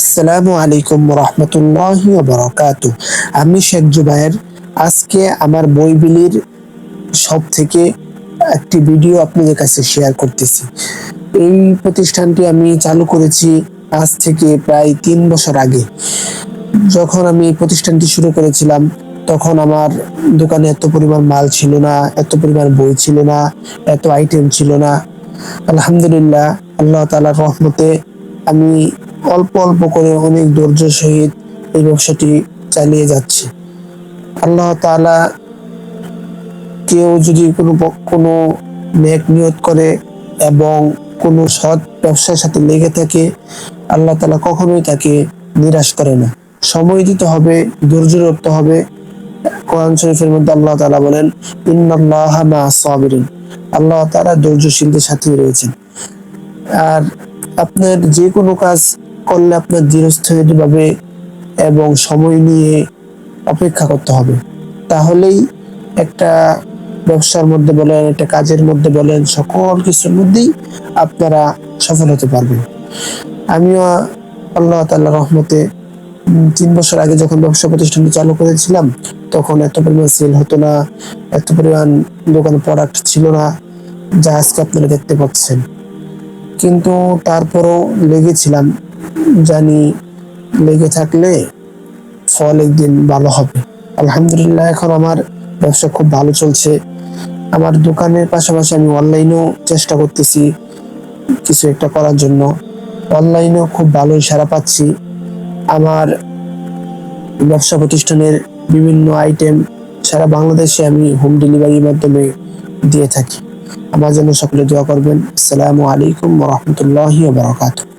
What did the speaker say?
আসসালামু আলাইকুম রহমতুল্লাহি বারাকাতু আমি শেখ জুবায়ের। আজকে আমার বই বিলির সব থেকে একটি ভিডিও আপনাদের কাছে শেয়ার করতেছি। এই প্রতিষ্ঠানটি আমি চালু করেছি আজ থেকে প্রায় তিন বছর আগে। যখন আমি এই প্রতিষ্ঠানটি শুরু করেছিলাম, তখন আমার দোকানে এত পরিমাণ মাল ছিল না, এত পরিমাণ বই ছিল না, এত আইটেম ছিল না। আলহামদুলিল্লাহ, আল্লাহ তাআলার রহমতে আমি অল্প অল্প করে অনেক ধৈর্য সহিত এই ব্যবসাটি চালিয়ে যাচ্ছে। আল্লাহ তাআলা কেউ যদি কোনো কোনো নেক নিয়ত করে এবং কোনো সৎ ব্যবসার সাথে লেগে থাকে, আল্লাহ তালা কখনোই তাকে নিরাশ করে না। সময় দিতে হবে, ধৈর্য রাখতে হবে। কোরআন শরীফের মধ্যে আল্লাহ তালা বলেন, ইন্নাল্লাহা সাবিরিন। আল্লাহ তাআলা ধৈর্যশীলদের সাথে রয়েছেন। আর আপনার যে কোনো কাজ করলে আপনার ধীরস্থিরভাবে এবং সময় নিয়ে অপেক্ষা করতে হবে। তাহলেই একটা ব্যবসার মধ্যে বলেন, একটা কাজের মধ্যে বলেন, সকল কিছুর মধ্যেই আপনারা সফল হতে পারবেন। আমিও আল্লাহ তাল্লাহ রহমতে তিন বছর আগে যখন ব্যবসা প্রতিষ্ঠানটি চালু করেছিলাম, তখন এত পরিমাণ সেল হতো না, এত পরিমাণ দোকানে প্রোডাক্ট ছিল না, যা আজকে আপনারা দেখতে পাচ্ছেন। কিন্তু তারপরও লেগেছিলাম। জানি লেগে থাকলে ফল একদিন ভালো হবে। আলহামদুলিল্লাহ, এখন আমার ব্যবসা খুব ভালো চলছে। আমার দোকানের পাশাপাশি আমি অনলাইনেও চেষ্টা করতেছি কিছু একটা করার জন্য। অনলাইনেও খুব ভালোই সারা পাচ্ছি। আমার ব্যবসা প্রতিষ্ঠানের বিভিন্ন আইটেম সারা বাংলাদেশে আমি হোম ডেলিভারির মাধ্যমে দিয়ে থাকি। আমার জন্য সকলে দোয়া করবেন। আসসালামু আলাইকুম রহমতুল্লাহি বারাকাতুহু।